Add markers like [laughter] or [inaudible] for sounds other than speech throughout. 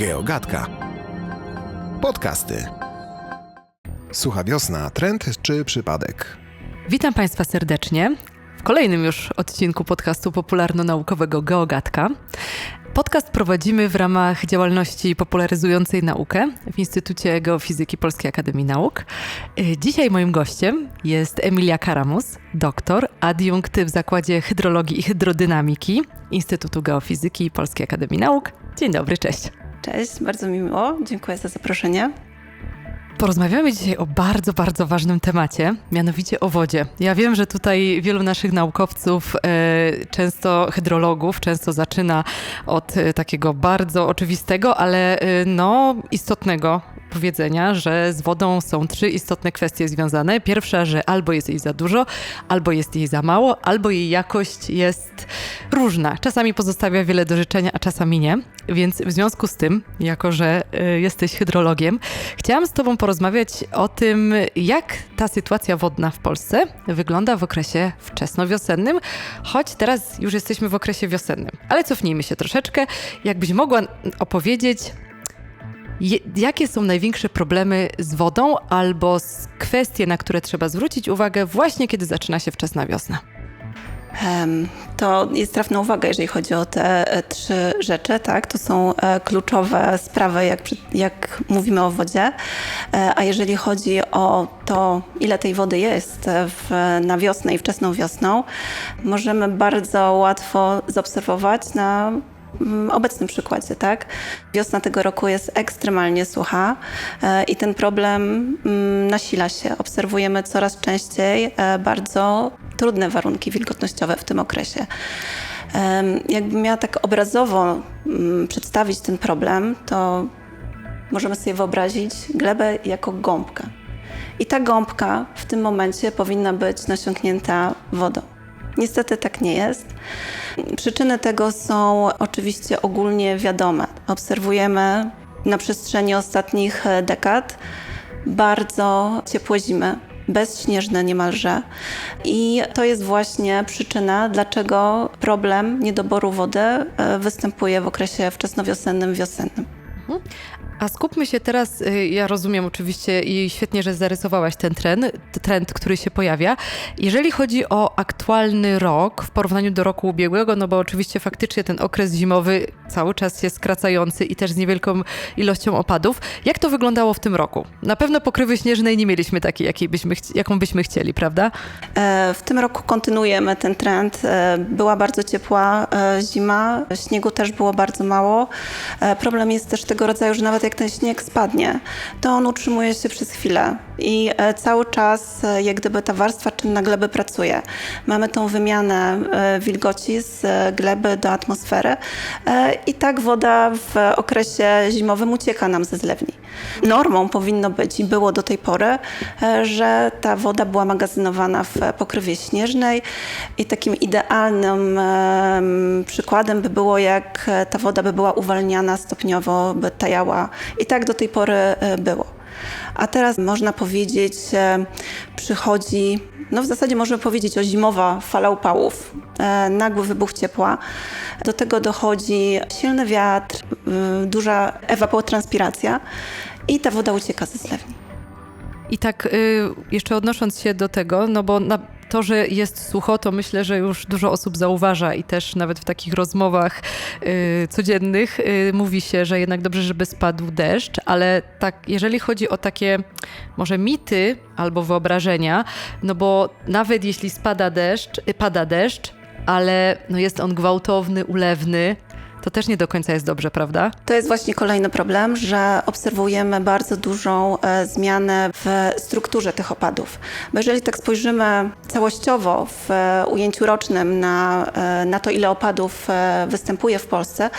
Geogatka. Podcasty. Sucha wiosna, trend czy przypadek? Witam Państwa serdecznie w kolejnym już odcinku podcastu popularno-naukowego Geogatka. Podcast prowadzimy w ramach działalności popularyzującej naukę w Instytucie Geofizyki Polskiej Akademii Nauk. Dzisiaj moim gościem jest Emilia Karamus, doktor, adiunkt w Zakładzie Hydrologii i Hydrodynamiki Instytutu Geofizyki Polskiej Akademii Nauk. Dzień dobry, cześć. Cześć, bardzo mi miło. Dziękuję za zaproszenie. Porozmawiamy dzisiaj o bardzo, bardzo ważnym temacie, mianowicie o wodzie. Ja wiem, że tutaj wielu naszych naukowców, e, często hydrologów, często zaczyna od e, takiego bardzo oczywistego, ale e, no istotnego powiedzenia, że z wodą są trzy istotne kwestie związane. Pierwsza, że albo jest jej za dużo, albo jest jej za mało, albo jej jakość jest różna. Czasami pozostawia wiele do życzenia, a czasami nie. Więc w związku z tym, jako że y, jesteś hydrologiem, chciałam z Tobą porozmawiać o tym, jak ta sytuacja wodna w Polsce wygląda w okresie wczesnowiosennym, choć teraz już jesteśmy w okresie wiosennym. Ale cofnijmy się troszeczkę. Jakbyś mogła opowiedzieć, jakie są największe problemy z wodą albo kwestie, na które trzeba zwrócić uwagę właśnie kiedy zaczyna się wczesna wiosna? To jest trafna uwaga, jeżeli chodzi o te e, trzy rzeczy. Tak? To są e, kluczowe sprawy, jak, jak mówimy o wodzie. E, a jeżeli chodzi o to, ile tej wody jest w, na wiosnę i wczesną wiosną, możemy bardzo łatwo zaobserwować na obecnym przykładzie, tak? Wiosna tego roku jest ekstremalnie sucha e, i ten problem mm, nasila się. Obserwujemy coraz częściej e, bardzo trudne warunki wilgotnościowe w tym okresie. Jakbym miała tak obrazowo mm, przedstawić ten problem, to możemy sobie wyobrazić glebę jako gąbkę. I ta gąbka w tym momencie powinna być nasiąknięta wodą. Niestety tak nie jest. Przyczyny tego są oczywiście ogólnie wiadome. Obserwujemy na przestrzeni ostatnich dekad bardzo ciepłe zimy, bezśnieżne niemalże. I to jest właśnie przyczyna, dlaczego problem niedoboru wody e, występuje w okresie wczesnowiosennym, wiosennym. A skupmy się teraz, y, ja rozumiem oczywiście i świetnie, że zarysowałaś ten trend, trend, który się pojawia. Jeżeli chodzi o aktualny rok w porównaniu do roku ubiegłego, no bo oczywiście faktycznie ten okres zimowy cały czas jest skracający i też z niewielką ilością opadów. Jak to wyglądało w tym roku? Na pewno pokrywy śnieżnej nie mieliśmy takiej, jakiej byśmy, jaką byśmy chcieli, prawda? E, w tym roku kontynuujemy ten trend. E, była bardzo ciepła e, zima, śniegu też było bardzo mało. Problem jest też tego rodzaju, że nawet jak ten śnieg spadnie, to on utrzymuje się przez chwilę i e, cały czas e, jak gdyby ta warstwa czynna gleby pracuje. Mamy tą wymianę e, wilgoci z gleby do atmosfery i tak woda w okresie zimowym ucieka nam ze zlewni. Normą powinno być i było do tej pory, że ta woda była magazynowana w pokrywie śnieżnej i takim idealnym przykładem by było, jak ta woda by była uwalniana stopniowo, by tajała i tak do tej pory było. A teraz można powiedzieć, przychodzi, no w zasadzie możemy powiedzieć o zimowa fala upałów, e, nagły wybuch ciepła. Do tego dochodzi silny wiatr, duża ewapotranspiracja i ta woda ucieka ze zlewni. I tak y, jeszcze odnosząc się do tego, no bo na to, że jest sucho, to myślę, że już dużo osób zauważa i też nawet w takich rozmowach y, codziennych y, mówi się, że jednak dobrze, żeby spadł deszcz, ale tak, jeżeli chodzi o takie może mity albo wyobrażenia, no bo nawet jeśli spada deszcz, y, pada deszcz, ale no jest on gwałtowny, ulewny, to też nie do końca jest dobrze, prawda? To jest właśnie kolejny problem, że obserwujemy bardzo dużą e, zmianę w strukturze tych opadów. Bo jeżeli tak spojrzymy całościowo w e, ujęciu rocznym na, e, na to, ile opadów występuje w Polsce,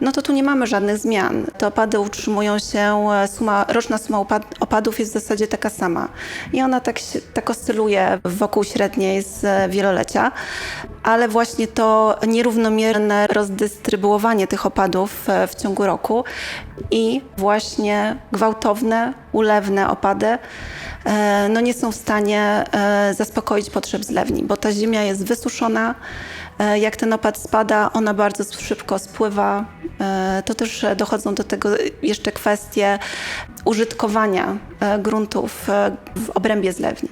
no to tu nie mamy żadnych zmian. Te opady utrzymują się, suma, roczna suma opadów jest w zasadzie taka sama. I ona tak, tak oscyluje wokół średniej z wielolecia, ale właśnie to nierównomierne rozdystrybuowanie tych opadów e, w ciągu roku i właśnie gwałtowne ulewne opady e, no nie są w stanie e, zaspokoić potrzeb zlewni, bo ta ziemia jest wysuszona. Jak ten opad spada, ona bardzo szybko spływa. To też dochodzą do tego jeszcze kwestie użytkowania e, gruntów e, w obrębie zlewni.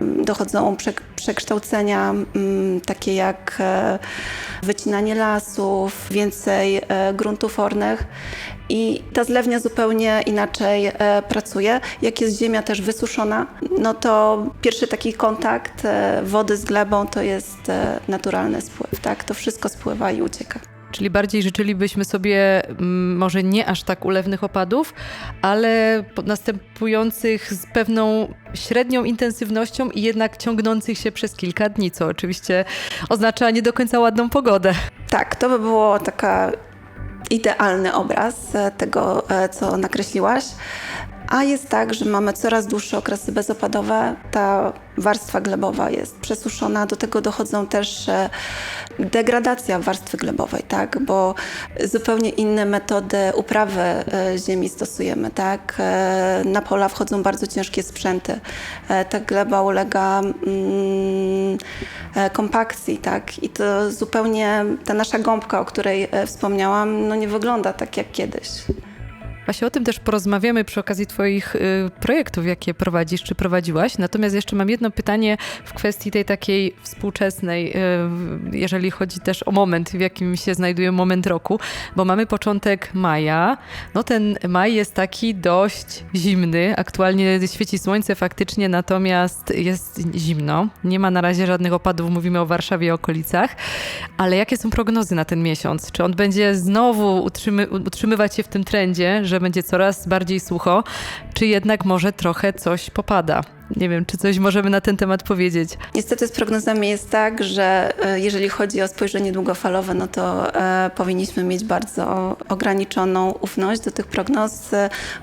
Mm, Dochodzą przek- przekształcenia mm, takie jak e, wycinanie lasów, więcej gruntów ornych i ta zlewnia zupełnie inaczej pracuje. Jak jest ziemia też wysuszona, no to pierwszy taki kontakt wody z glebą to jest naturalny spływ, tak? To wszystko spływa i ucieka. Czyli bardziej życzylibyśmy sobie mm, może nie aż tak ulewnych opadów, ale następujących z pewną średnią intensywnością i jednak ciągnących się przez kilka dni, co oczywiście oznacza nie do końca ładną pogodę. Tak, to by było taka idealny obraz e, tego, e, co nakreśliłaś. A jest tak, że mamy coraz dłuższe okresy bezopadowe. Ta warstwa glebowa jest przesuszona. Do tego dochodzą też e, degradacja warstwy glebowej, tak? Bo zupełnie inne metody uprawy e, ziemi stosujemy, tak? E, Na pola wchodzą bardzo ciężkie sprzęty. Ta gleba ulega mm, kompakcji, tak? I to zupełnie ta nasza gąbka, o której wspomniałam, no nie wygląda tak jak kiedyś. Właśnie o tym też porozmawiamy przy okazji Twoich y, projektów, jakie prowadzisz czy prowadziłaś. Natomiast jeszcze mam jedno pytanie w kwestii tej takiej współczesnej, y, jeżeli chodzi też o moment, w jakim się znajduje moment roku, bo mamy początek maja. No ten maj jest taki dość zimny. Aktualnie świeci słońce faktycznie, natomiast jest zimno. Nie ma na razie żadnych opadów, mówimy o Warszawie i okolicach. Ale jakie są prognozy na ten miesiąc? Czy on będzie znowu utrzymy, utrzymywać się w tym trendzie, że będzie coraz bardziej sucho, czy jednak może trochę coś popada? Nie wiem, czy coś możemy na ten temat powiedzieć. Niestety z prognozami jest tak, że e, jeżeli chodzi o spojrzenie długofalowe, no to e, powinniśmy mieć bardzo ograniczoną ufność do tych prognoz.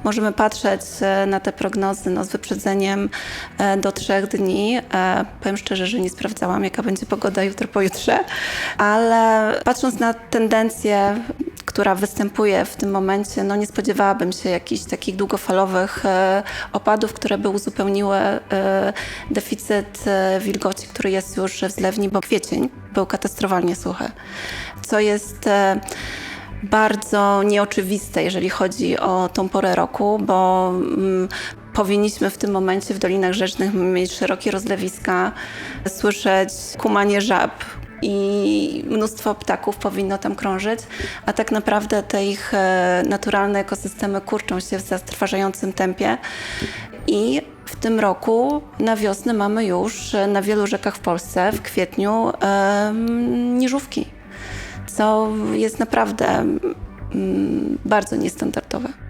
Możemy patrzeć e, na te prognozy no, z wyprzedzeniem e, do trzech dni. E, powiem szczerze, że nie sprawdzałam, jaka będzie pogoda jutro, pojutrze, ale patrząc na tendencję, która występuje w tym momencie, no nie spodziewałabym się jakichś takich długofalowych e, opadów, które by uzupełniły e, deficyt e, wilgoci, który jest już w zlewni, bo kwiecień był katastrofalnie suchy, co jest bardzo nieoczywiste, jeżeli chodzi o tą porę roku, bo mm, powinniśmy w tym momencie w Dolinach Rzecznych mieć szerokie rozlewiska, słyszeć kumanie żab, i mnóstwo ptaków powinno tam krążyć, a tak naprawdę te ich e, naturalne ekosystemy kurczą się w zatrważającym tempie i w tym roku na wiosnę mamy już e, na wielu rzekach w Polsce w kwietniu em, niżówki, co jest naprawdę mm, bardzo niestandardowe.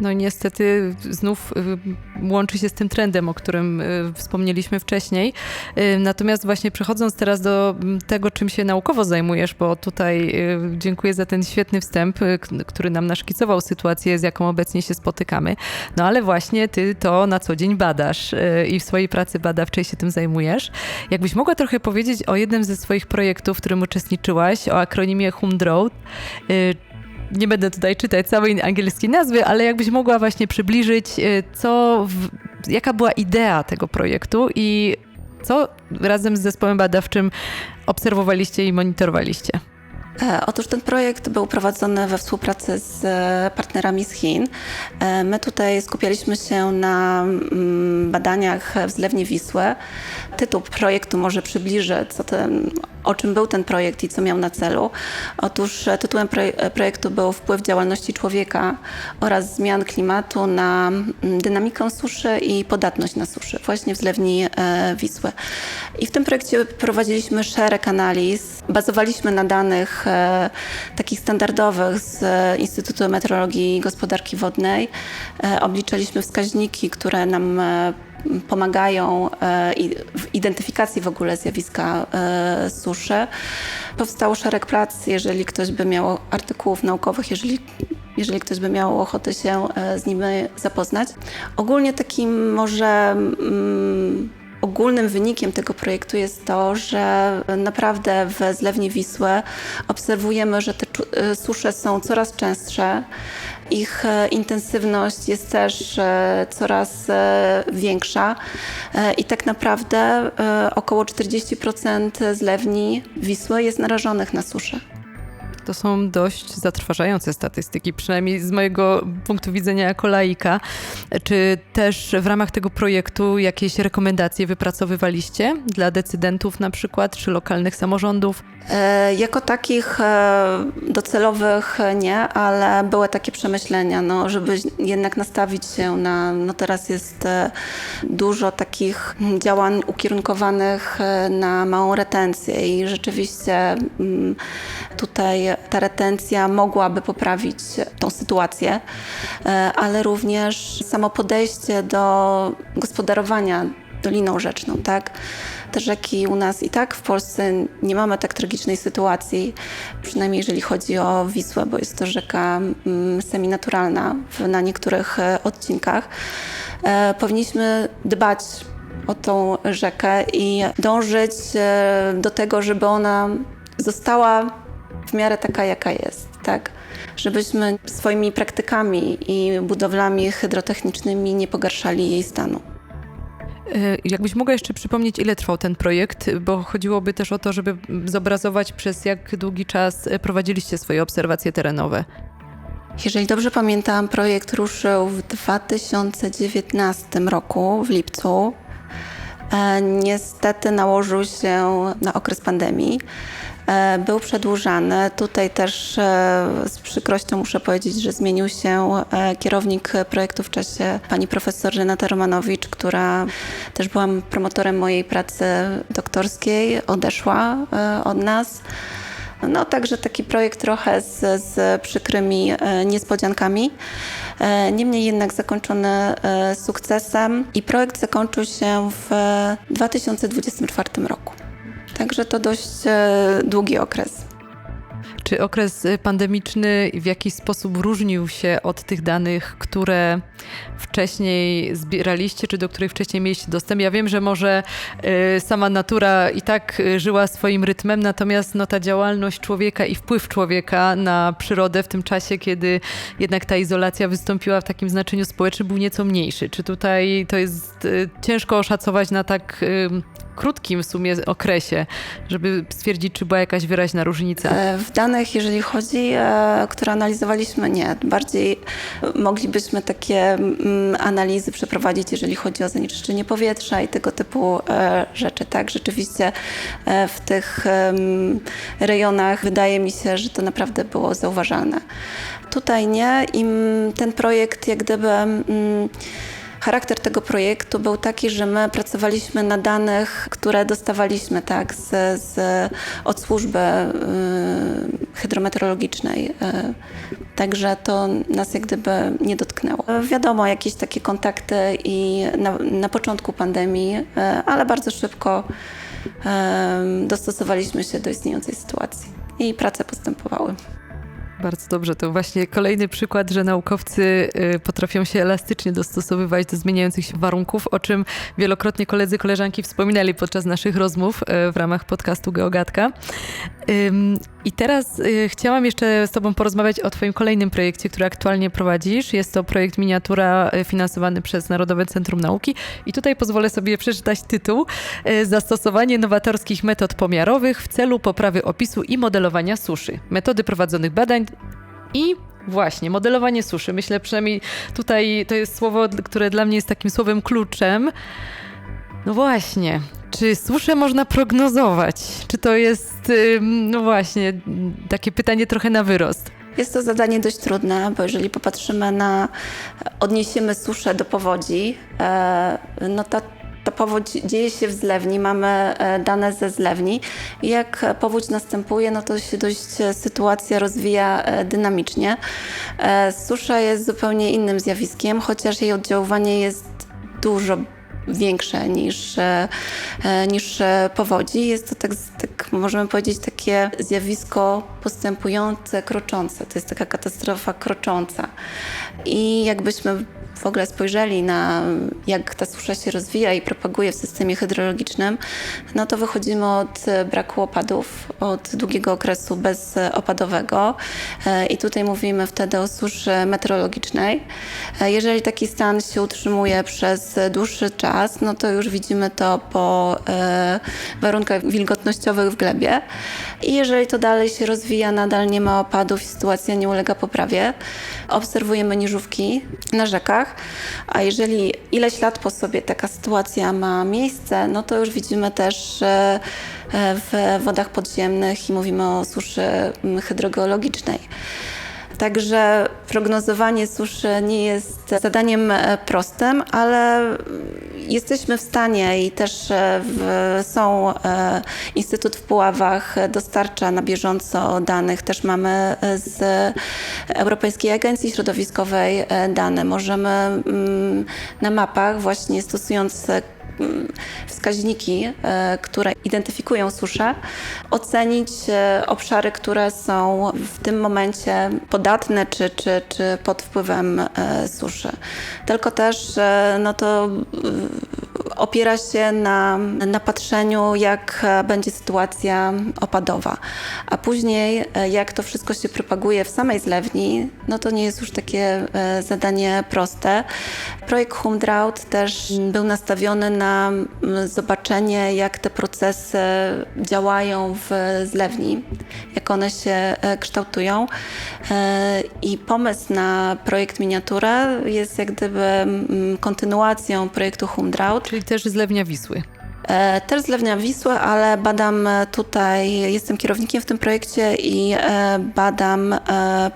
No niestety znów y, łączy się z tym trendem, o którym y, wspomnieliśmy wcześniej. Y, Natomiast właśnie przechodząc teraz do mm, tego, czym się naukowo zajmujesz, bo tutaj dziękuję za ten świetny wstęp, który nam naszkicował sytuację, z jaką obecnie się spotykamy. No ale właśnie ty to na co dzień badasz i w swojej pracy badawczej się tym zajmujesz. Jakbyś mogła trochę powiedzieć o jednym ze swoich projektów, w którym uczestniczyłaś, o akronimie HUMDROW. Nie będę tutaj czytać całej angielskiej nazwy, ale jakbyś mogła właśnie przybliżyć, y, co, jaka była idea tego projektu i co razem z zespołem badawczym obserwowaliście i monitorowaliście. E, Otóż ten projekt był prowadzony we współpracy z e, partnerami z Chin. E, My tutaj skupialiśmy się na mm, badaniach w zlewni Wisły. Tytuł projektu może przybliży, co ten, o czym był ten projekt i co miał na celu. Otóż e, tytułem e, projektu był wpływ działalności człowieka oraz zmian klimatu na mm, dynamikę suszy i podatność na suszy, właśnie w zlewni e, Wisły. I w tym projekcie prowadziliśmy szereg analiz, bazowaliśmy na danych takich standardowych z Instytutu Meteorologii i Gospodarki Wodnej. Obliczaliśmy wskaźniki, które nam pomagają e, w identyfikacji w ogóle zjawiska e, suszy. Powstało szereg prac, jeżeli ktoś by miał artykułów naukowych, jeżeli, jeżeli ktoś by miał ochotę się e, z nimi zapoznać. Ogólnie takim może mm, ogólnym wynikiem tego projektu jest to, że naprawdę w zlewni Wisły obserwujemy, że te y, susze są coraz częstsze. Ich e, intensywność jest też e, coraz e, większa i tak naprawdę około 40% zlewni Wisły jest narażonych na suszę. To są dość zatrważające statystyki, przynajmniej z mojego punktu widzenia jako laika. Czy też w ramach tego projektu jakieś rekomendacje wypracowywaliście dla decydentów na przykład, czy lokalnych samorządów? E, Jako takich e, docelowych nie, ale były takie przemyślenia, no, żeby jednak nastawić się na, no teraz jest e, dużo takich działań ukierunkowanych e, na małą retencję i rzeczywiście mm, tutaj ta retencja mogłaby poprawić tą sytuację, e, ale również samo podejście do gospodarowania Doliną Rzeczną, tak? Te rzeki u nas i tak w Polsce nie mamy tak tragicznej sytuacji, przynajmniej jeżeli chodzi o Wisłę, bo jest to rzeka mm, seminaturalna na niektórych e, odcinkach. E, powinniśmy dbać o tą rzekę i dążyć do tego, żeby ona została w miarę taka, jaka jest, tak? Żebyśmy swoimi praktykami i budowlami hydrotechnicznymi nie pogarszali jej stanu. Y, Jakbyś mogła jeszcze przypomnieć, ile trwał ten projekt, bo chodziłoby też o to, żeby zobrazować przez jak długi czas prowadziliście swoje obserwacje terenowe. Jeżeli dobrze pamiętam, projekt ruszył w 2019 roku, w lipcu. E, Niestety nałożył się na okres pandemii. E, Był przedłużany. Tutaj też e, z przykrością muszę powiedzieć, że zmienił się e, kierownik projektu w czasie pani profesor Renata Romanowicz, która też była promotorem mojej pracy doktorskiej, odeszła od nas. No także taki projekt trochę z, z przykrymi niespodziankami. Niemniej jednak zakończony sukcesem i projekt zakończył się w 2024 roku. Także to dość e, długi okres. Czy okres y, pandemiczny w jakiś sposób różnił się od tych danych, które wcześniej zbieraliście, czy do których wcześniej mieliście dostęp? Ja wiem, że może y, sama natura i tak żyła swoim rytmem, natomiast no, ta działalność człowieka i wpływ człowieka na przyrodę w tym czasie, kiedy jednak ta izolacja wystąpiła w takim znaczeniu społecznym, był nieco mniejszy. Czy tutaj to jest ciężko oszacować na tak krótkim w sumie okresie, żeby stwierdzić, czy była jakaś wyraźna różnica? E, W danych, jeżeli chodzi, e, które analizowaliśmy, nie. Bardziej moglibyśmy takie mm, analizy przeprowadzić, jeżeli chodzi o zanieczyszczenie powietrza i tego typu e, rzeczy. Tak, rzeczywiście w tych rejonach wydaje mi się, że to naprawdę było zauważalne. Tutaj nie i mm, ten projekt jak gdyby... Charakter tego projektu był taki, że my pracowaliśmy na danych, które dostawaliśmy tak, z, z, od służby y, hydrometeorologicznej. Y, także to nas jak gdyby nie dotknęło. Wiadomo, jakieś takie kontakty i na, na początku pandemii, y, ale bardzo szybko dostosowaliśmy się do istniejącej sytuacji i prace postępowały. Bardzo dobrze, to właśnie kolejny przykład, że naukowcy y, potrafią się elastycznie dostosowywać do zmieniających się warunków, o czym wielokrotnie koledzy, koleżanki wspominali podczas naszych rozmów y, w ramach podcastu Geogatka. I teraz y, chciałam jeszcze z Tobą porozmawiać o Twoim kolejnym projekcie, który aktualnie prowadzisz. Jest to projekt miniatura finansowany przez Narodowe Centrum Nauki. I tutaj pozwolę sobie przeczytać tytuł: Zastosowanie nowatorskich metod pomiarowych w celu poprawy opisu i modelowania suszy. Metody prowadzonych badań i właśnie, modelowanie suszy. Myślę przynajmniej tutaj to jest słowo, które dla mnie jest takim słowem kluczem. No właśnie, czy suszę można prognozować? Czy to jest, no właśnie, takie pytanie trochę na wyrost? Jest to zadanie dość trudne, bo jeżeli popatrzymy na, odniesiemy suszę do powodzi, e, no to ta powódź dzieje się w zlewni, mamy e, dane ze zlewni jak powódź następuje, no to się dość e, sytuacja rozwija e, dynamicznie. Susza jest zupełnie innym zjawiskiem, chociaż jej oddziaływanie jest dużo większe niż, niż powodzi. Jest to tak, tak, możemy powiedzieć, takie zjawisko postępujące, kroczące. To jest taka katastrofa krocząca. I jakbyśmy w ogóle spojrzeli na jak ta susza się rozwija i propaguje w systemie hydrologicznym, no to wychodzimy od braku opadów, od długiego okresu bezopadowego E, i tutaj mówimy wtedy o suszy meteorologicznej. E, Jeżeli taki stan się utrzymuje przez dłuższy czas, no to już widzimy to po e, warunkach wilgotnościowych w glebie. I jeżeli to dalej się rozwija, nadal nie ma opadów i sytuacja nie ulega poprawie, obserwujemy niżówki na rzekach, a jeżeli ileś lat po sobie taka sytuacja ma miejsce, no to już widzimy też e, w wodach podziemnych i mówimy o suszy hydrogeologicznej. Także prognozowanie suszy nie jest zadaniem e, prostym, ale jesteśmy w stanie i też e, w, są e, Instytut w Puławach dostarcza na bieżąco danych. Też mamy z Europejskiej Agencji Środowiskowej dane. Możemy mm, na mapach właśnie stosując wskaźniki, e, które identyfikują suszę, ocenić e, obszary, które są w tym momencie podatne czy, czy, czy pod wpływem e, suszy. Tylko też no to e, opiera się na, na patrzeniu, jak e, będzie sytuacja opadowa. A później, e, jak to wszystko się propaguje w samej zlewni, no to nie jest już takie e, zadanie proste. Projekt Humdrought też był nastawiony na zobaczenie, jak te procesy działają w zlewni, jak one się kształtują. I pomysł na projekt Miniatura jest jak gdyby kontynuacją projektu Humdrought. Czyli też zlewnia Wisły. E, Też zlewnia Wisły, ale badam e, tutaj, jestem kierownikiem w tym projekcie i e, badam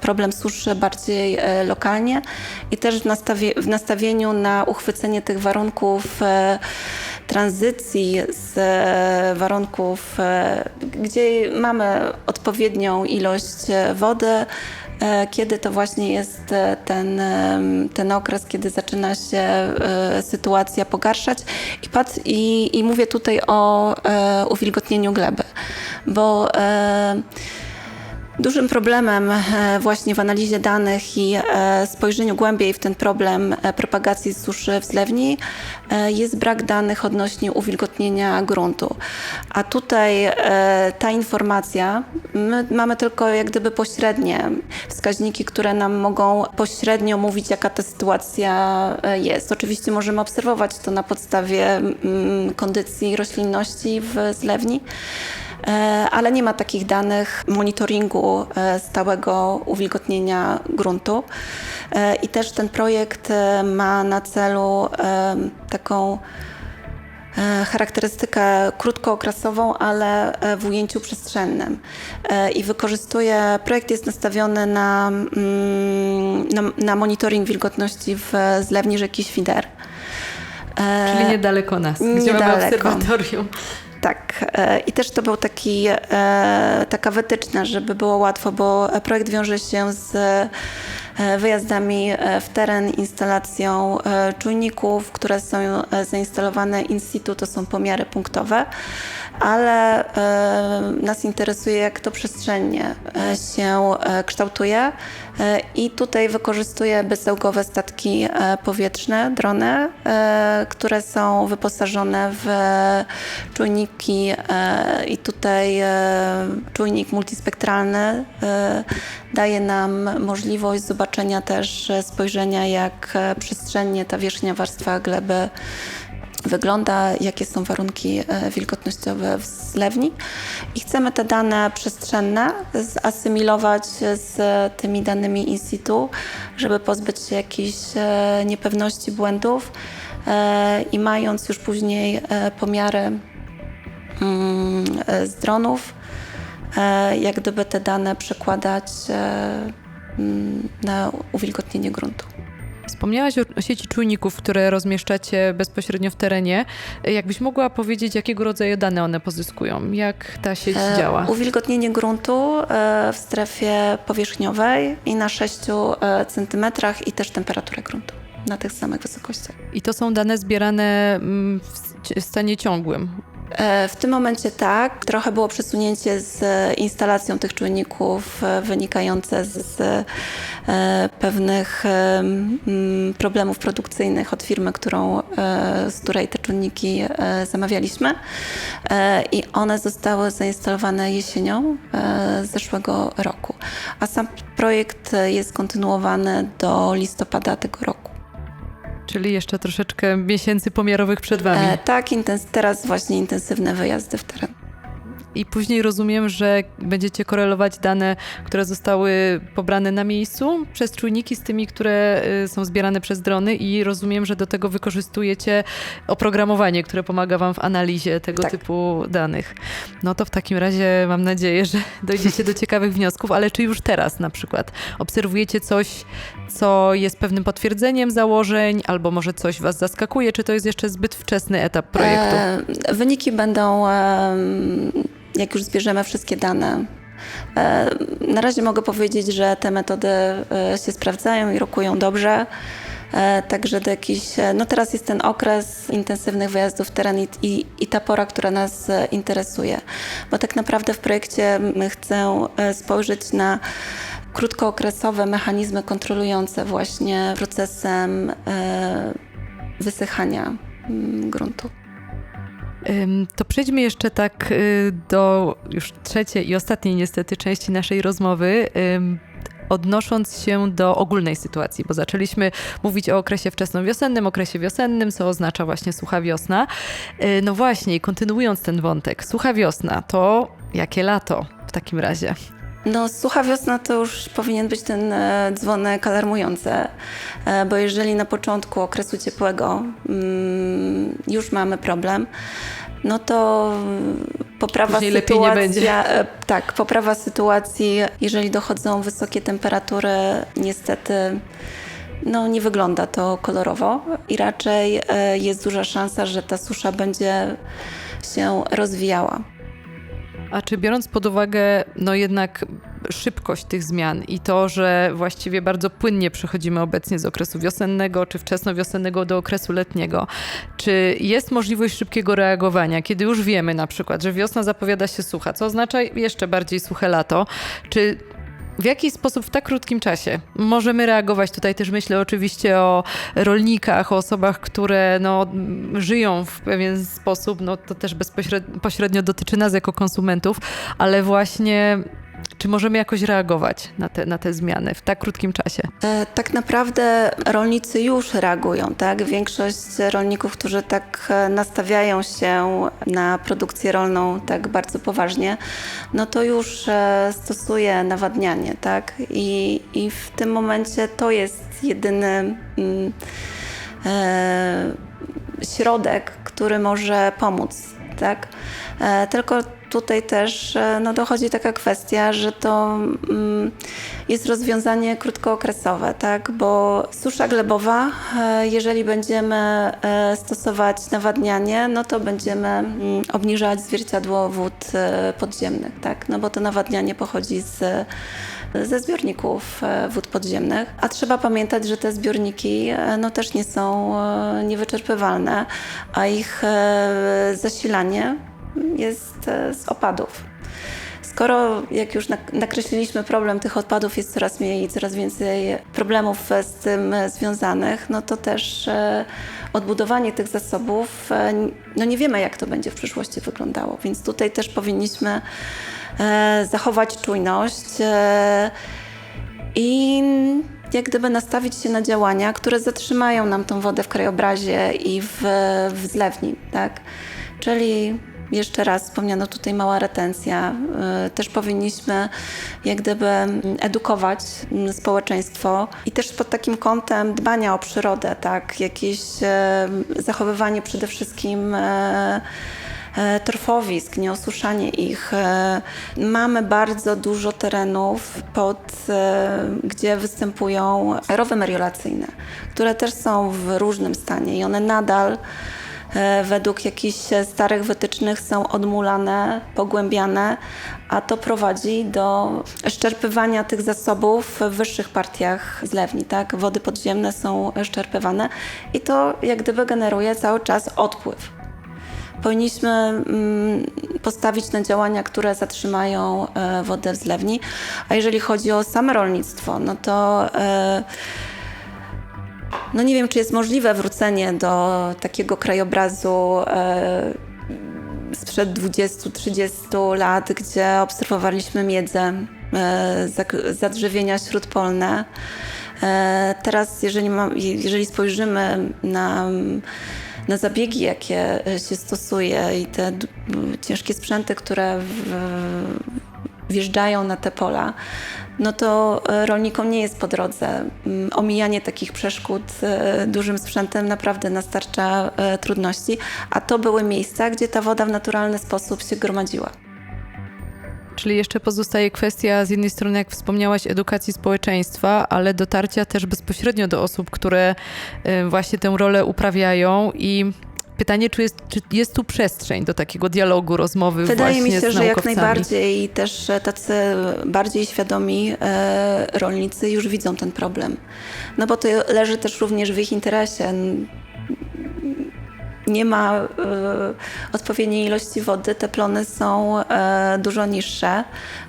problem suszy bardziej lokalnie i też w, nastawie, w nastawieniu na uchwycenie tych warunków tranzycji z warunków, gdzie mamy odpowiednią ilość wody, kiedy to właśnie jest e, ten, em, ten okres, kiedy zaczyna się e, sytuacja pogarszać. I, pat, i, i mówię tutaj o e, uwilgotnieniu gleby, bo e, Dużym problemem e, właśnie w analizie danych i e, spojrzeniu głębiej w ten problem e, propagacji suszy w zlewni jest brak danych odnośnie uwilgotnienia gruntu. A tutaj ta informacja, my mamy tylko jak gdyby pośrednie wskaźniki, które nam mogą pośrednio mówić, jaka ta sytuacja jest. Oczywiście możemy obserwować to na podstawie mm, kondycji roślinności w zlewni. E, ale nie ma takich danych monitoringu e, stałego uwilgotnienia gruntu. E, I też ten projekt ma na celu taką charakterystykę krótkookresową, ale w ujęciu przestrzennym. I wykorzystuje, projekt jest nastawiony na, mm, na, na monitoring wilgotności w zlewni rzeki Świder. Czyli niedaleko nas, gdzie mamy niedaleko. obserwatorium. Tak, e, i też to był taki, e, taka wytyczna, żeby było łatwo, bo projekt wiąże się z e, wyjazdami w teren, instalacją czujników, które są zainstalowane. In situ, to są pomiary punktowe, ale nas interesuje, jak to przestrzennie się kształtuje i tutaj wykorzystuję bezzałogowe statki e, powietrzne, drony, e, które są wyposażone w czujniki e, i tutaj e, czujnik multispektralny e, daje nam możliwość zobaczenia też e, spojrzenia, jak e, przestrzennie ta wierzchnia warstwa gleby wygląda, jakie są warunki e, wilgotnościowe w zlewni i chcemy te dane przestrzenne zasymilować z tymi danymi in situ, żeby pozbyć się jakichś e, niepewności, błędów e, i mając już później pomiary mm, z dronów, jak gdyby te dane przekładać mm, na uwilgotnienie gruntu. Wspomniałaś o, sieci czujników, które rozmieszczacie bezpośrednio w terenie. Jakbyś mogła powiedzieć, jakiego rodzaju dane one pozyskują? Jak ta sieć E, działa? Uwilgotnienie gruntu e, w strefie powierzchniowej i na 6 e, centymetrach i też temperaturę gruntu na tych samych wysokościach. I to są dane zbierane mm, w stanie ciągłym. E, W tym momencie tak. Trochę było przesunięcie z instalacją tych czujników e, wynikające z e, pewnych problemów produkcyjnych od firmy, którą, z której te czujniki zamawialiśmy. I one zostały zainstalowane jesienią zeszłego roku. A sam projekt jest kontynuowany do listopada tego roku. Czyli jeszcze troszeczkę miesięcy pomiarowych przed wami. E, tak, teraz właśnie intensywne wyjazdy w teren. I później rozumiem, że będziecie korelować dane, które zostały pobrane na miejscu przez czujniki z tymi, które y, są zbierane przez drony i rozumiem, że do tego wykorzystujecie oprogramowanie, które pomaga wam w analizie tego Tak. typu danych. No to w takim razie mam nadzieję, że [laughs] dojdziecie do ciekawych wniosków, ale czy już teraz na przykład obserwujecie coś, co jest pewnym potwierdzeniem założeń, albo może coś was zaskakuje, czy to jest jeszcze zbyt wczesny etap projektu? E, wyniki będą, em, jak już zbierzemy wszystkie dane. E, na razie mogę powiedzieć, że te metody e, się sprawdzają i rokują dobrze. E, Także do jakichś, no teraz jest ten okres intensywnych wyjazdów w teren i, i, i ta pora, która nas interesuje. Bo tak naprawdę w projekcie chcę spojrzeć na krótkookresowe mechanizmy kontrolujące właśnie procesem wysychania mm, gruntu. To przejdźmy jeszcze tak y, do już trzeciej i ostatniej niestety części naszej rozmowy. Odnosząc się do ogólnej sytuacji, bo zaczęliśmy mówić o okresie wczesnowiosennym, okresie wiosennym, co oznacza właśnie sucha wiosna. Y, No właśnie, kontynuując ten wątek, sucha wiosna to jakie lato w takim razie? No, sucha wiosna to już powinien być ten e, dzwonek alarmujący, e, bo jeżeli na początku okresu ciepłego mm, już mamy problem, no to mm, poprawa Później lepiej nie będzie. e, tak, poprawa sytuacji, jeżeli dochodzą wysokie temperatury, niestety no, nie wygląda to kolorowo i raczej e, jest duża szansa, że ta susza będzie się rozwijała. A czy biorąc pod uwagę, no jednak szybkość tych zmian i to, że właściwie bardzo płynnie przechodzimy obecnie z okresu wiosennego czy wczesnowiosennego do okresu letniego, czy jest możliwość szybkiego reagowania, kiedy już wiemy na przykład, że wiosna zapowiada się sucha, co oznacza jeszcze bardziej suche lato, czy w jaki sposób w tak krótkim czasie możemy reagować? Tutaj też myślę oczywiście o rolnikach, o osobach, które no, żyją w pewien sposób. No, to też bezpośrednio pośrednio dotyczy nas jako konsumentów, ale właśnie czy możemy jakoś reagować na te, na te zmiany w tak krótkim czasie? E, Tak naprawdę rolnicy już reagują, tak? Większość rolników, którzy tak e, nastawiają się na produkcję rolną tak bardzo poważnie, no to już e, stosuje nawadnianie, tak? I, i w tym momencie to jest jedyny mm, e, środek, który może pomóc, tak? E, Tylko tutaj też no, dochodzi taka kwestia, że to mm, jest rozwiązanie krótkookresowe, tak? Bo susza glebowa, e, jeżeli będziemy e, stosować nawadnianie, no to będziemy mm, obniżać zwierciadło wód e, podziemnych, tak? No bo to nawadnianie pochodzi z ze zbiorników wód podziemnych, a trzeba pamiętać, że te zbiorniki no, też nie są niewyczerpywalne, a ich zasilanie jest e, z opadów. Skoro, jak już nak- nakreśliliśmy problem tych odpadów, jest coraz mniej i coraz więcej problemów e, z tym e, związanych, no to też odbudowanie tych zasobów, no nie wiemy, jak to będzie w przyszłości wyglądało, więc tutaj też powinniśmy zachować czujność i jak gdyby nastawić się na działania, które zatrzymają nam tą wodę w krajobrazie i w, w zlewni, tak? Czyli jeszcze raz wspomniano tutaj mała retencja. Y, Też powinniśmy jak gdyby mm, edukować mm, społeczeństwo i też pod takim kątem dbania o przyrodę, tak? Jakieś e, zachowywanie przede wszystkim e, e, torfowisk, nieosuszanie ich. E, Mamy bardzo dużo terenów, pod, e, gdzie występują rowy meriolacyjne, które też są w różnym stanie i one nadal e, według jakichś starych wytycznych są odmulane, pogłębiane, a to prowadzi do szczerpywania tych zasobów w wyższych partiach zlewni, tak? Wody podziemne są szczerpywane i to jak gdyby generuje cały czas odpływ powinniśmy mm, postawić na działania, które zatrzymają e, wodę w zlewni. A jeżeli chodzi o same rolnictwo, no to e, no nie wiem, czy jest możliwe wrócenie do takiego krajobrazu e, sprzed 20-30 lat, gdzie obserwowaliśmy miedzę, e, zadrzewienia śródpolne. E, Teraz, jeżeli, ma, jeżeli spojrzymy na, na zabiegi, jakie się stosuje i te ciężkie sprzęty, które w, wjeżdżają na te pola, no to e, rolnikom nie jest po drodze. Mm, Omijanie takich przeszkód e, dużym sprzętem naprawdę nastarcza e, trudności, a to były miejsca, gdzie ta woda w naturalny sposób się gromadziła. Czyli jeszcze pozostaje kwestia z jednej strony, jak wspomniałaś, edukacji społeczeństwa, ale dotarcia też bezpośrednio do osób, które właśnie tę rolę uprawiają i pytanie, czy jest, czy jest tu przestrzeń do takiego dialogu, rozmowy Wydaje mi się, że jak najbardziej i też tacy bardziej świadomi e, rolnicy już widzą ten problem. No bo to leży też również w ich interesie. Nie ma e, odpowiedniej ilości wody, te plony są e, dużo niższe,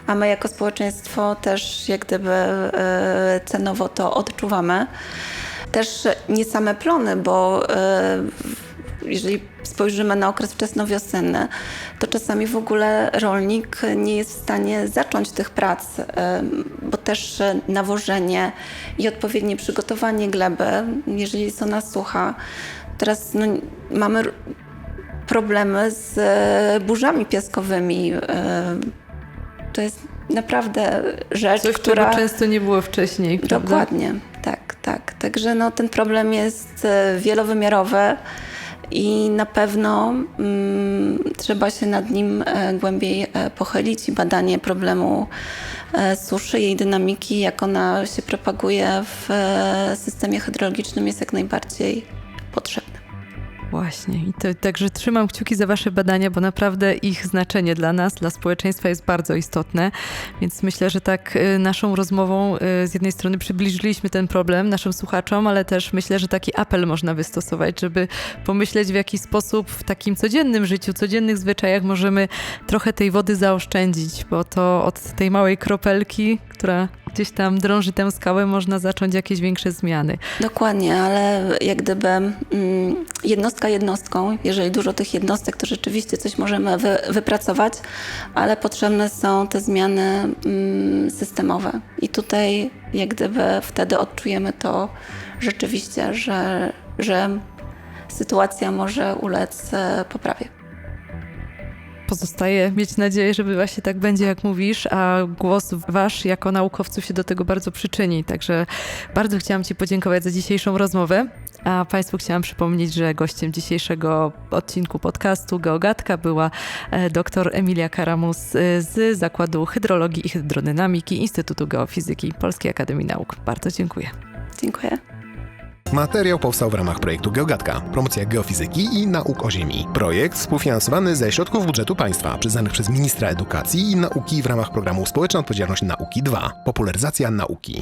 a my jako społeczeństwo też jak gdyby e, cenowo to odczuwamy. Też nie same plony, bo jeżeli spojrzymy na okres wczesnowiosenny, to czasami w ogóle rolnik nie jest w stanie zacząć tych prac, bo też nawożenie i odpowiednie przygotowanie gleby, jeżeli jest ona sucha. Teraz no, mamy problemy z e, burzami piaskowymi. e, To jest naprawdę rzecz, Coś, która... czego często nie było wcześniej, prawda? Dokładnie, tak, tak. Także no, ten problem jest e, wielowymiarowy i na pewno mm, trzeba się nad nim e, głębiej e, pochylić i badanie problemu e, suszy, jej dynamiki, jak ona się propaguje w systemie hydrologicznym jest jak najbardziej potrzebne. Właśnie. I to, także trzymam kciuki za Wasze badania, bo naprawdę ich znaczenie dla nas, dla społeczeństwa jest bardzo istotne. Więc myślę, że tak y, naszą rozmową y, z jednej strony przybliżyliśmy ten problem naszym słuchaczom, ale też myślę, że taki apel można wystosować, żeby pomyśleć w jaki sposób w takim codziennym życiu, codziennych zwyczajach możemy trochę tej wody zaoszczędzić, bo to od tej małej kropelki, która gdzieś tam drąży tę skałę, można zacząć jakieś większe zmiany. Dokładnie, ale jak gdyby mm, jednostka jednostką, jeżeli dużo tych jednostek, to rzeczywiście coś możemy wy, wypracować, ale potrzebne są te zmiany mm, systemowe. I tutaj jak gdyby wtedy odczujemy to rzeczywiście, że, że sytuacja może ulec e, poprawie. Pozostaje mieć nadzieję, że właśnie tak będzie, jak mówisz, a głos wasz jako naukowców się do tego bardzo przyczyni. Także bardzo chciałam Ci podziękować za dzisiejszą rozmowę. A Państwu chciałam przypomnieć, że gościem dzisiejszego odcinku podcastu Geogatka była e, dr Emilia Karamus e, z Zakładu Hydrologii i Hydrodynamiki Instytutu Geofizyki Polskiej Akademii Nauk. Bardzo dziękuję. Dziękuję. Materiał powstał w ramach projektu Geogatka, promocja geofizyki i nauk o Ziemi. Projekt współfinansowany ze środków budżetu państwa przyznanych przez ministra edukacji i nauki w ramach programu Społeczna Odpowiedzialność Nauki 2. Popularyzacja nauki.